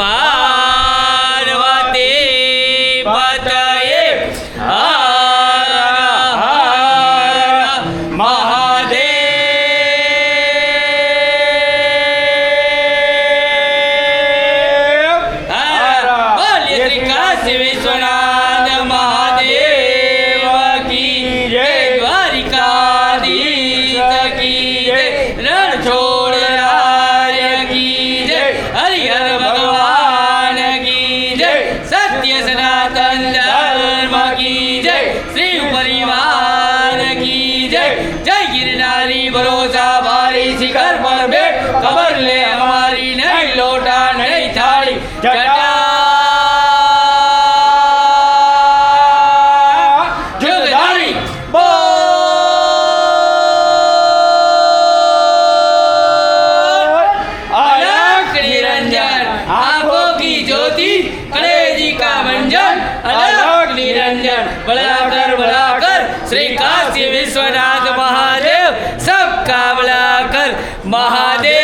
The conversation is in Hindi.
पार्वती महादेव हर बोलिए श्री काशी विश्वनाथ महादेव की जय द्वारिकाधीश की जय। रणछोड़ भरोसा भारी शिखर पर बैठ खबर ले हमारी नहीं लोटा नहीं थाली जटा जुगधारी बोल। अलग निरंजन आँखों की ज्योति कलेजी का मंजन अलग निरंजन बड़ा Mahadev.